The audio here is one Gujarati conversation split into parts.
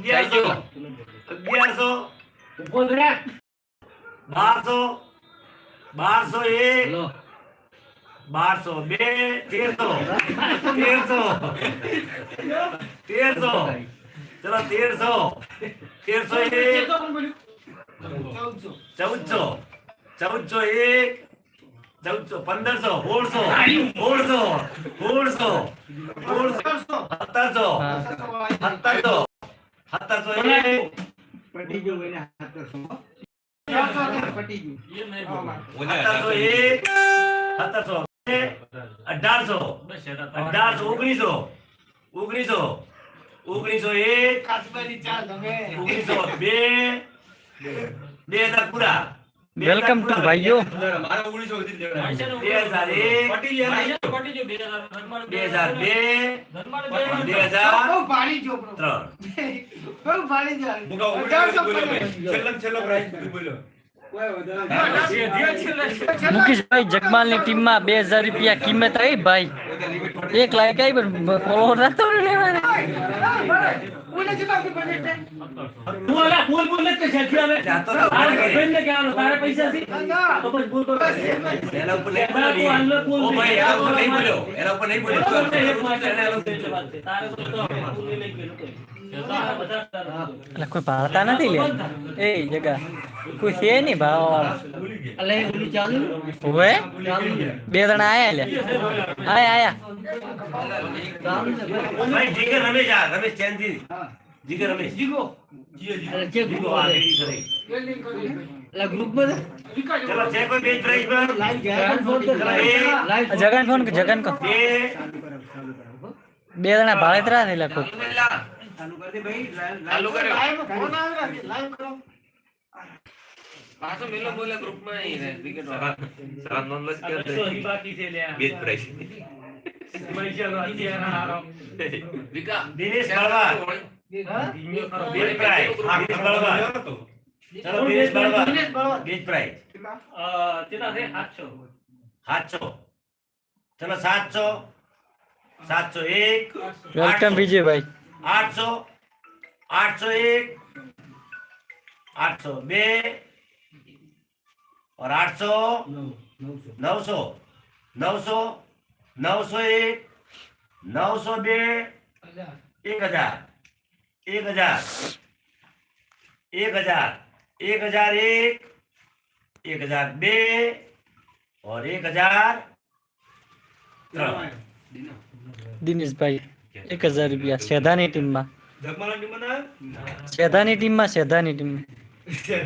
અગિયારસો. અગિયારસો. બારસો. બારસો એક. બારસો બે. તેરસો. તેરસો. તેરસો. ચલો તેરસો. તેરસો એક. ચૌદસો. ચૌદસો એક. ચૌદસો. પંદરસો. સોળસો. સોળસો. સોળસો. સોળસો. સત્તરસો. સત્તરસો. સત્તરસો પટી ગયું એને હાથરસો. પટી ગયું. સત્તરસો એક સત્તરસો બે અઢારસો. અઢારસો ઓગણીસો. ઓગણીસો. ઓગણીસો એક. ઓગણીસો બે. બે હજાર પૂરા વેલકમ ટુ. ભાઈઓ. મુકેશભાઈ જગમાલની. ટીમમાં બે હજાર રૂપિયા કિંમત આવી ભાઈ. એક લાયક આવી પણ નતો લેવાના. એના ઉપર નહીં બોલ્યો. એટલે કોઈ ભાળતા નથી લે એ જગા. કોઈ છે નહીં ભાવ હવે? બે જણા આયા લે આયા આયા. ભાઈ જીગર રમેશ આ રમેશ ચેનજી જીગર રમેશ. જીગો. જીગો આ રેડી કરી. ચલો છે કોઈ. બેચ પ્રાઇસ પર ચલો ફોન કર દે ભાઈ. ચાલુ ને, કરો. દિનેશ પ્રાઇસ ચલો દિનેશ દિનેશ પ્રાઇસ ચલો એક. વેલકમ વિજયભાઈ. આઠસો આઠસો એક આઠસો બે और आठ सौ नौ सौ नौ सौ नौ सौ एक नौ सौ बे एक हजार एक हजार एक हजार एक हजार एक एक हजार बे और एक हजार ત્રણ. દિનેશભાઈ એક હજાર રૂપિયા. સેધાની ટીમમાં. સેધાની ટીમમાં સેધાની ટીમમાં થઈ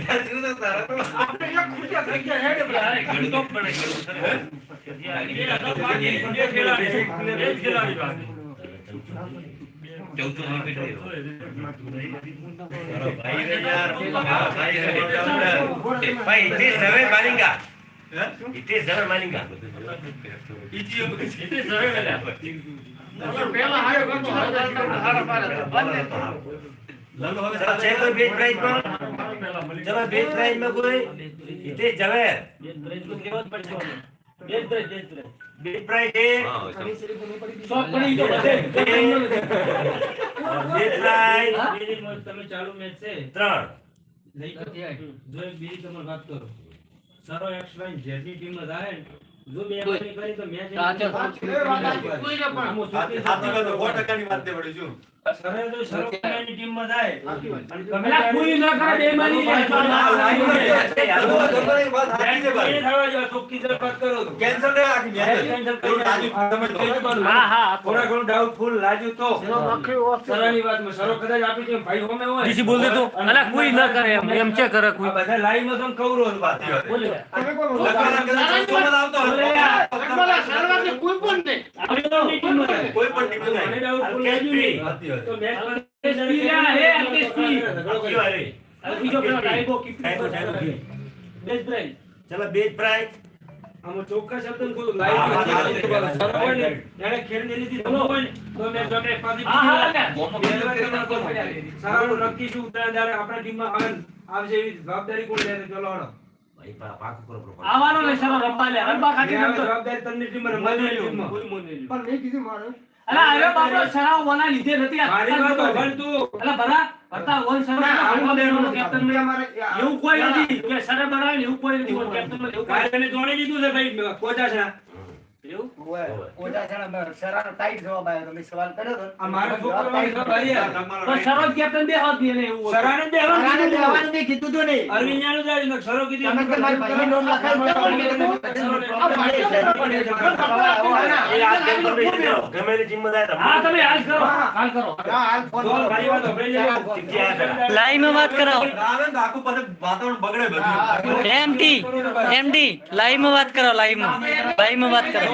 ત્રણ. નહીં તો જો બીજી તમારે વાત કરો. સારો એક્સ વાય ઝેડની ટીમ કોઈ. ન કરે બે સરો કદાચ આપી કે ભાઈ હોમે હોય. બીજી કોઈ ન કરે એમ છે કરે કોઈ. બધા લાઈવ નો તમ રોજ વાત બોલે કોઈ. હોય તો મેં જોકે પાછી જ્યારે આપણા ટીમમાં આવે આવશે એવી જવાબદારી કોણ લે? ચલો જવાબદારી તમને. પણ મેં કીધું મારે. બાપરો લીધે નથી મારી વાત હોભળ તું. અલા ભલા ભરતા વન સરાવ આમાં બેનો કેપ્ટન એવું કોઈ નથી. કે સરે બનાવે એવું કોઈ નથી કેપ્ટનમાં એવું કાલે જોડી લીધું છે ભાઈ કોચા સરો કીધું. માં વાત કરો એ કરો. ગમે એની જિમ્મેદારમાં તમે હાલ કરો. લાઈવ કરો. લાઈવમાં વાત હોભળી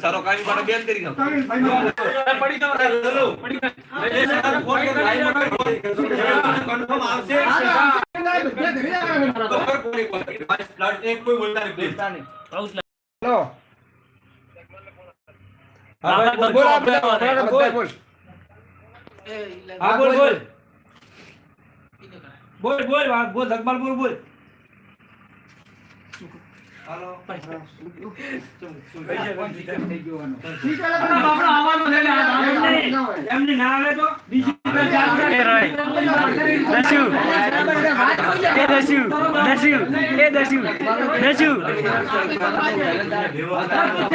વાત કાઈ લાઈવમાં બેન કરી કરો પડી ગમે એની પડી આપણો ફોન કે જિમ્મેદાર ઉતરાણ કન્ફર્મ આવશે? આવે ને. અને બેમાની કરીને પછી ટીમ માટે આ ટીમ ગમે તે ગમે તે તો પછી હું બોલ બોલ. બોલ હા બોલ. બોલ. બોલ બોલ બોલ. બોલ બોલ બાપરો આવવાનું છે ને આ એમને ના આવે તો બીજી એ રોય દસ્યુ એ દસ્યુ દસ્યુ એ દસ્યુ દસ્યુ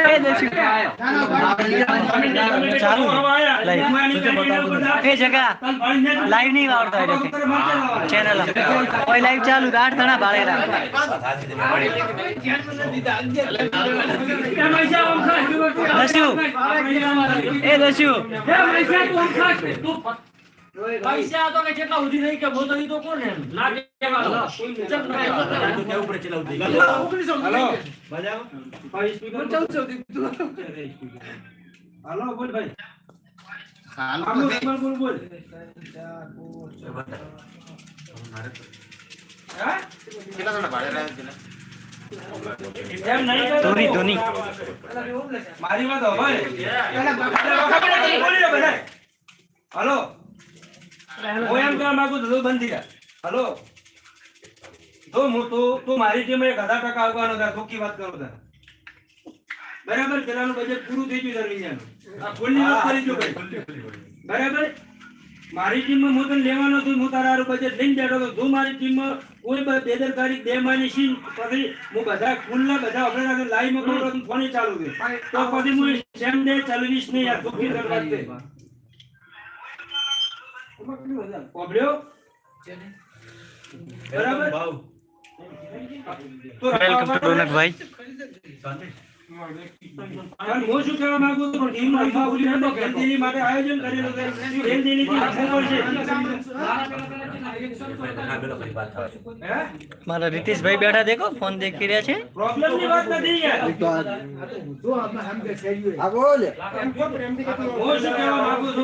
એ દસ્યુ ચાલુ એ જગા લાઈવ નહીં આવડતો લોકો ચેનલ કોઈ લાઈવ ચાલુ આઠ જણા ભાળેલા દસ્યુ એ દસ્યુ. પૈસા તો કે કેટલા સુધી નહીં કે બોતો ઈ તો કોણ એમ ના કેવા હલો. હાલો. બોલ ભાઈ. હાલો બોલ બોલ બોલ. હા? એમ નહીં કરતો. ધોની, ધોની. મારી વાત બધાય. હાલો. એમ કહેવા માંગુ તું બંધ થઈ તો હું મારી ટીમ એક ટકા આવવાનો કરું. બરાબર? બજેટ પૂરું થઈ કરી બરાબર? મારી ટીમમાં હું તને લેવાનો છું, હું તારા બજેટ લઈને બેઠો તો તું મારી ટીમમાં કોઈ બેદરકારી બે માની સીન પછી હું બધા ફૂલના બધા આપણે લાઈવમાં કહું ફોન ચાલુ છે તો પછી હું સેમ ડે ચાલુ નહીં યાર દુઃખી તને વાત છે ઓબળ્યો? બરાબર તો વેલકમ ટુ ડોનટભાઈ અને હું શું કહેવા માંગુ છું? પણ માટે આયોજન કરેલું પડશે મારા રીતિશભાઈ બેઠા દેખો ફોન દેખી રહ્યા છે. વાત નથી યાર. કહેવા માંગુ કે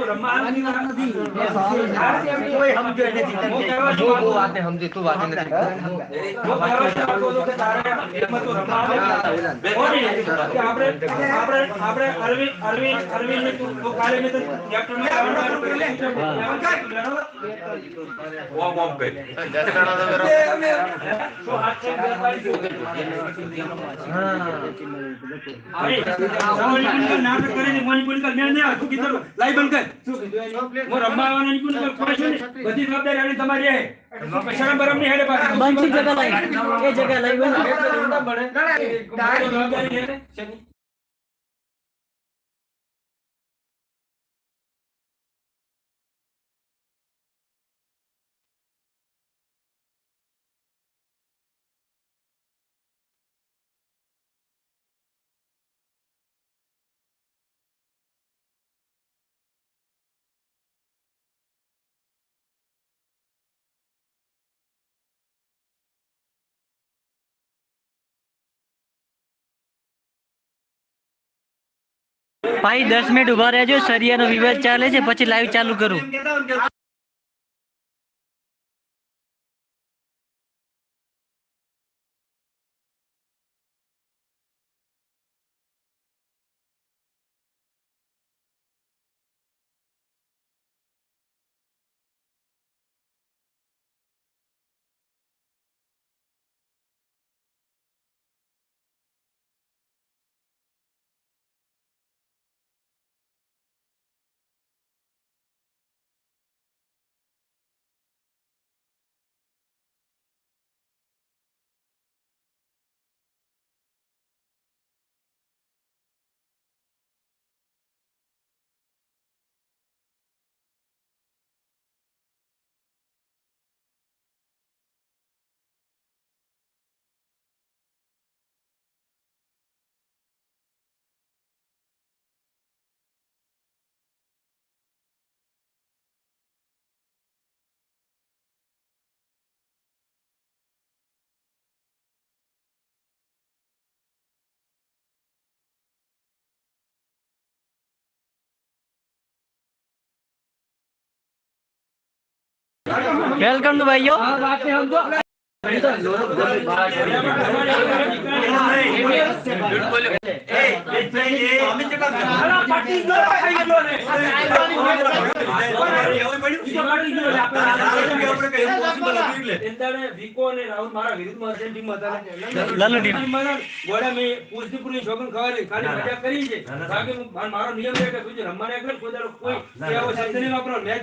તો નાટક કરીને મોની બોલી કર નહીં આ તું કીધું લાઈ બંધ કર હું રમવા આવવાના ની કોઈ કોઈ છે બધી જવાબદારી તમારી હે શરમ બરમની હેડે પાછી. બંસી જગા લાઈ એ જગા લાઈ ભાઈ દસ મિનિટ ઊભા રહેજો સરિયાનો વિવાદ ચાલે છે પછી લાઈવ ચાલુ કરું. બાકી ટુ ભાઈઓ મારો નિયમ છે કે કોઈ રમવાને શબ્દ નહીં વાપરવાનો. મેચ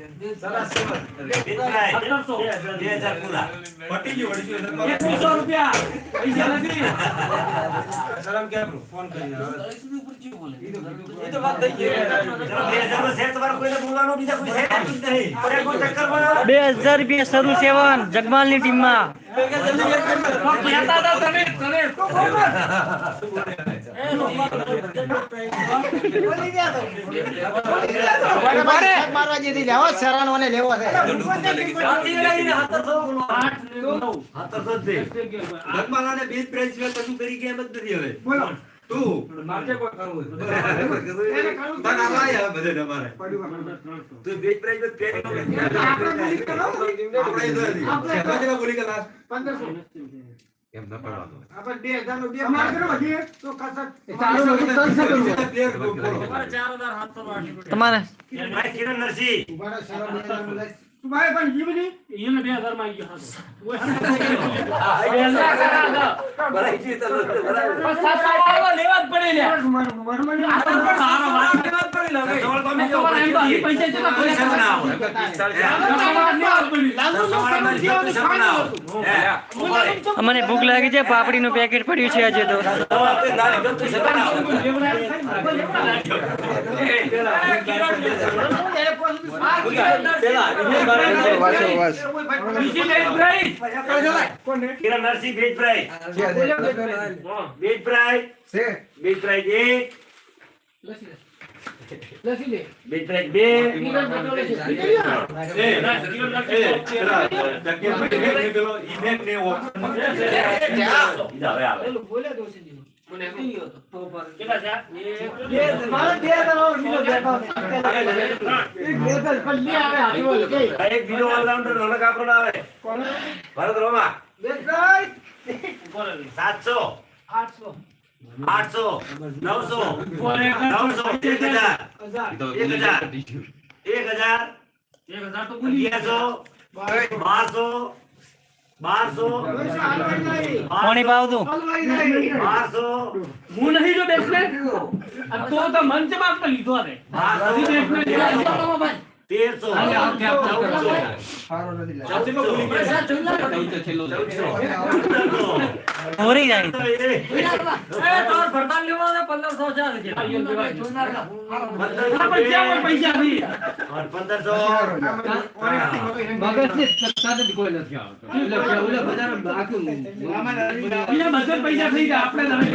બે હજાર બે સરુ નથી. સલામ કે આપણું ફોન નો બીજા બોલી ગયા તો ગયા. મારે મારવા જેથી લેવો કરું તું બેજ પ્રાઇઝમાં પેરી નો આપણે બોલી કરો આપણે પંદરસો આપણે બે હજારનું બે માર કરો વધી તો તમારે ભાઈ કિરણ નરસિંહ ભાઈ પણ જીવ એને બે હજારમાં ગયો સાસા વાળો લેવા જ પડે લ્યા. આ તો પણ સારો વાત. સવાલ તો અમે જો તમારે એમ તો અહીં પૈસા કેટલા કોઈ ભર્યા? શરમ ના આવે. તમારે લેવા જ પડ્યું. લાલુ નું સવાલમાં શરણ કોઈ શરમ ના આવે. હે, અમને ભૂખ લાગી છે પાપડીનું પેકેટ પડ્યું છે આજે તો ના ના નરસિંહ. બેજ પ્રાઇઝ બેજ એક ભરત રોમા સાતસો આઠસો નવસો નવસો એક હજાર એક હજાર એક હજાર. અગિયારસો બારસો બારસો પાણી પાવતું બારસો હું નહીં જો બેસમેન્ટ આ તો તો મંચમાં પણ લીધો રે બારસો હજી બેસમેન્ટ લીધો. તેરસો હોરી જાય તો ભરતા લેવો ને 1500 છે આજે. આ યો લેવા ગયો. આ પણ ક્યાં હોય પૈસા થી? પંદરસો બીજા બધા પૈસા થઈ ગયા આપણે તમે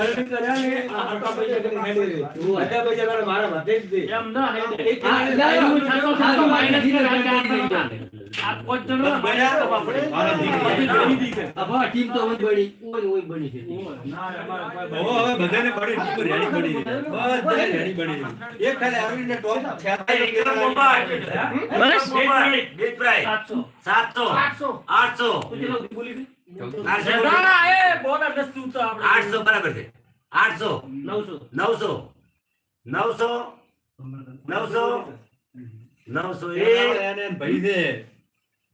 અરજી કર્યા ને આ પૈસા કરીને હેડી રહી. બધા પૈસા તારે મારા માથે જ દે. એમ ના હેડે. કરીને આ કરવા. આ પાંચ જણો માઇનસ કરવા સાતસો. આઠસો? આઠસો. બરાબર છે. આઠસો. નવસો. નવસો. નવસો. નવસો. નવસો એ ગયું છે.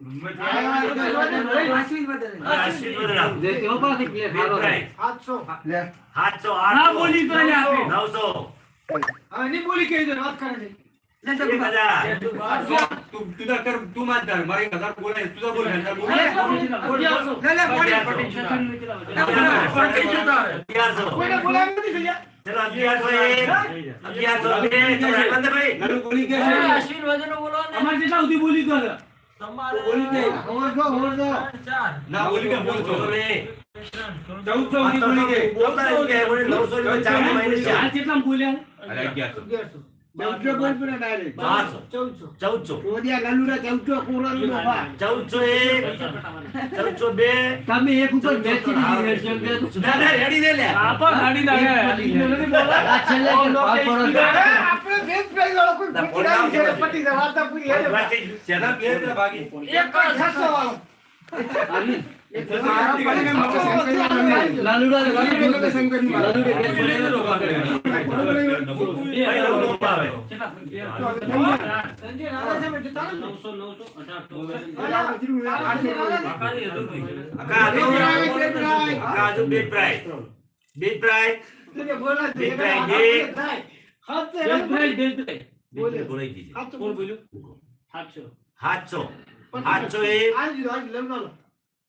મુકા ત્રણ બોલરો રાખો ને. વિક્રમ પાછા ત્રણ બોલરો જે જે જે ના બોલી. નવસો માર તાર મારે એક હજાર બોલાય બોલ બોલ અગિયારસો. અગિયારસો. એક નાનું બોલી. બોલી કે ના બોલી કે બોલ છો ચૌદસો ચૌદની બારસો ચૌદસો ચૌદસો એક. ચૌદસો બે. તમે એક ઉપર બેસી દીધી. ના ના રેડી દે લે. આ ગાડી. આ છેલ્લે કે ભાગ પડો છો. સેના પ્લેયર છે બાકી લાલુડા ને. વાળી દૂધ દે. બે ભાગ. ભાઈ નવસો આવે એક. દેશભાઈ, દેશભાઈ. Bid price બોલાઈ ગઈ કોણ બોલ્યું સાતસો સાતસો સાતસો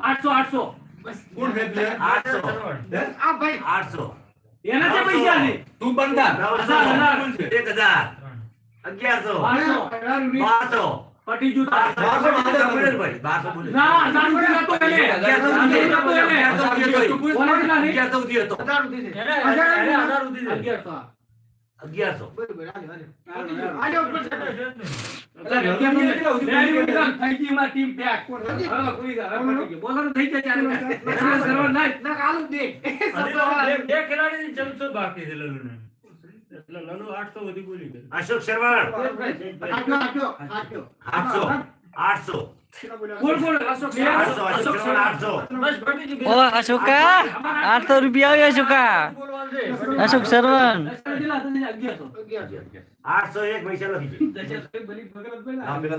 આઠસો આઠસો છે આઠસો એના છે પૈસા ને તું બંધા એક હજાર અગિયારસો બારસો પટી જુ. અગિયારસો હજાર સુધી નતો એને. અગિયારસો. અશોક શર્મા આઠસો આઠસો. આઠસો રૂપિયા આવ્યો અશોકા અશોક સરવન દસ કેટલા હતા ને? અગિયારસો. આઠસો એક પૈસા લખી પેલા. લાવ પેલા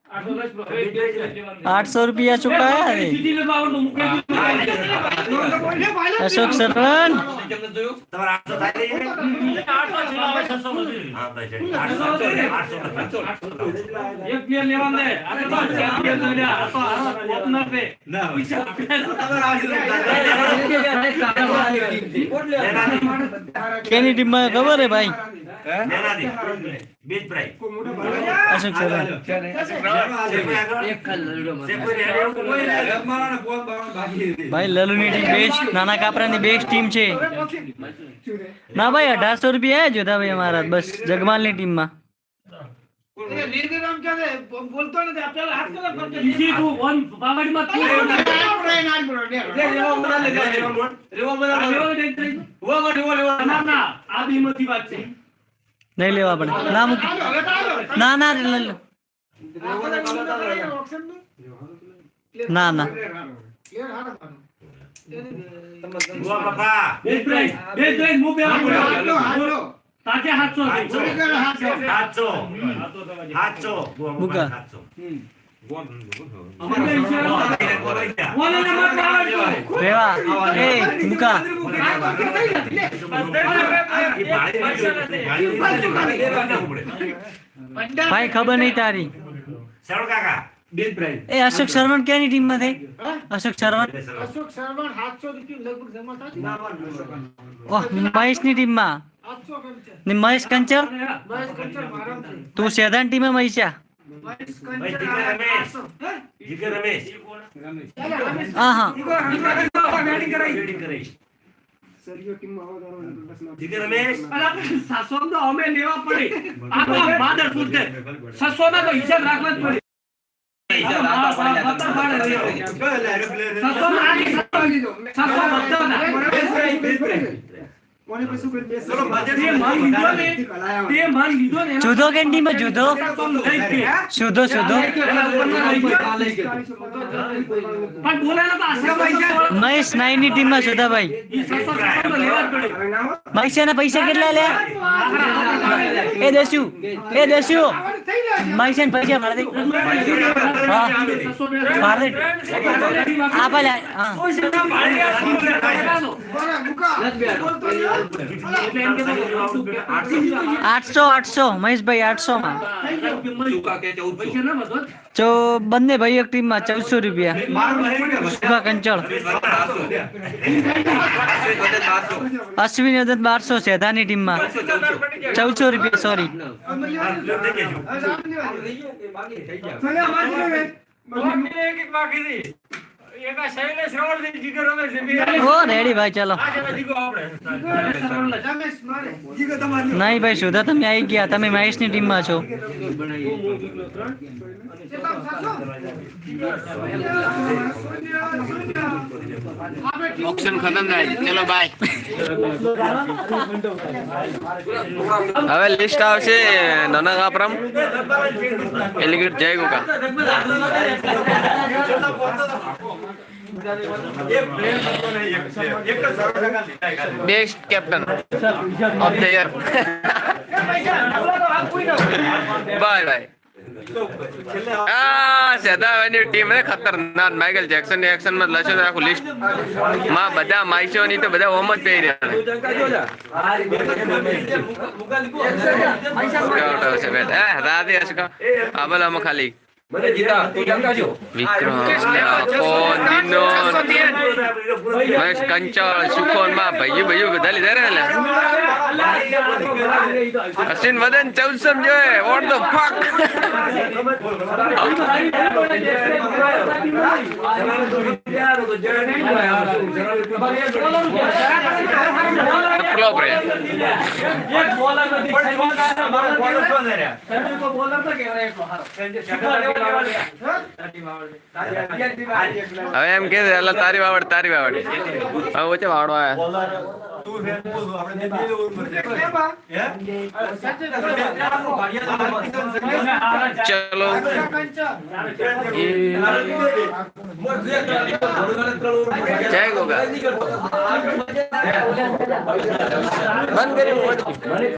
આઠસો રૂપિયા. ચુકાયા ને. અશોક સરવન. કેની ટીમમાં ખબર હે ભાઈ. બીજ પ્રાઇસ. અશોક. ભાઈ? લલુની ટીમ બેસ્ટ નાના કાપરાની બેસ્ટ ટીમ છે. ના ભાઈ અઢારસો રૂપિયા આવ્યા જોતા ભાઈ અમારા બસ જગમાલની ટીમમાં બોલતો નથી. આપેલા હાથ કરે પણ કે બીજી તું વન પાવાડીમાં તું આપણે ના બોલો, ને. એટલે રેવા મોડા રેવા મોડા. આ લઈ લેવો જાય. દે દે. ઊભા કર, રેવા, રેવા. ના ના આ બીમાંથી વાત છે. નહીં લેવા પડે. ના મૂકી. ના ના લઈ લો. ના ના. સાતસો સાતસો ને. રેવા એ મુકા ભાઈ, ખબર નહીં તારી. એ અશોક શર્મણ ક્યાંની ટીમમાં થઈ અશોક શર્મણ અશોક શર્મા 700 રૂપિયા લગભગ જમા થતી. ઓહ, મહેશની ટીમમાં 800 ને મહેશ કંચર મહેશ. તું સેધાન ટીમે મહેશા મહેશ ભાઈ, કંચર જીગર રમેશ. 800. હે? જીગર રમેશ ચાલો, રમેશ. હા હા ફિલ્ડિંગ કરાઈશ. જીગર રમેશ અરે આપણે સાતસો માં તો અમે લેવા પડે આ તો પૂરતે. છસો ના હિસાબ રાખવા જ પડે લેવો. છસો માં એના જુદો કે જુદો મહેશ નાઈનની ટીમમાં સુધો પૈસા મહેશ મહેશાના પૈસા કેટલા લે એ દસ્યુ એ દસ્યુ મહેશ ને પૈસા મારે માર આપા લે હા. આઠસો આઠસો, મહેશભાઈ આઠસો માં. જો બંને ભાઈ એક ટીમમાં ચૌદસો રૂપિયા. સુભા કંચળ. અશ્વિન વદન બારસો ટીમ ટીમમાં. ચૌદસો રૂપિયા સોરી ઓ રેડી ભાઈ ચાલો. નહીં ભાઈ સુધા તમે આવી ગયા. તમે મહેશની ની છો. માં છો ઓપ્શન ખતમ થાય. ચલો બાય હવે લિસ્ટ આવશે નાના કાપરામ એલિગેટ જય ગોકા. Best captain of the year. Bye bye. Team ને ખતરનાક. માઇકલ જેક્સન એક્શનમાં છે, આખું લિસ્ટમાં બધા માઇસો તો બધા હોમ જ પહેરી રહ્યા રાધે અશકા. આબલામાં ખાલી. મહેશ કંચળ સુકોનમાં ભાઈ ભાઈ બધા લીધા રે અશ્વિન વદન ચૌદસમ જોયે. વોટ ધ ફક હવે એમ કે તારી વાવડ તારી વાવડ. હવે વચ્ચે વાવડો આયા. ચલો. જય ગોગા. બંધ કરી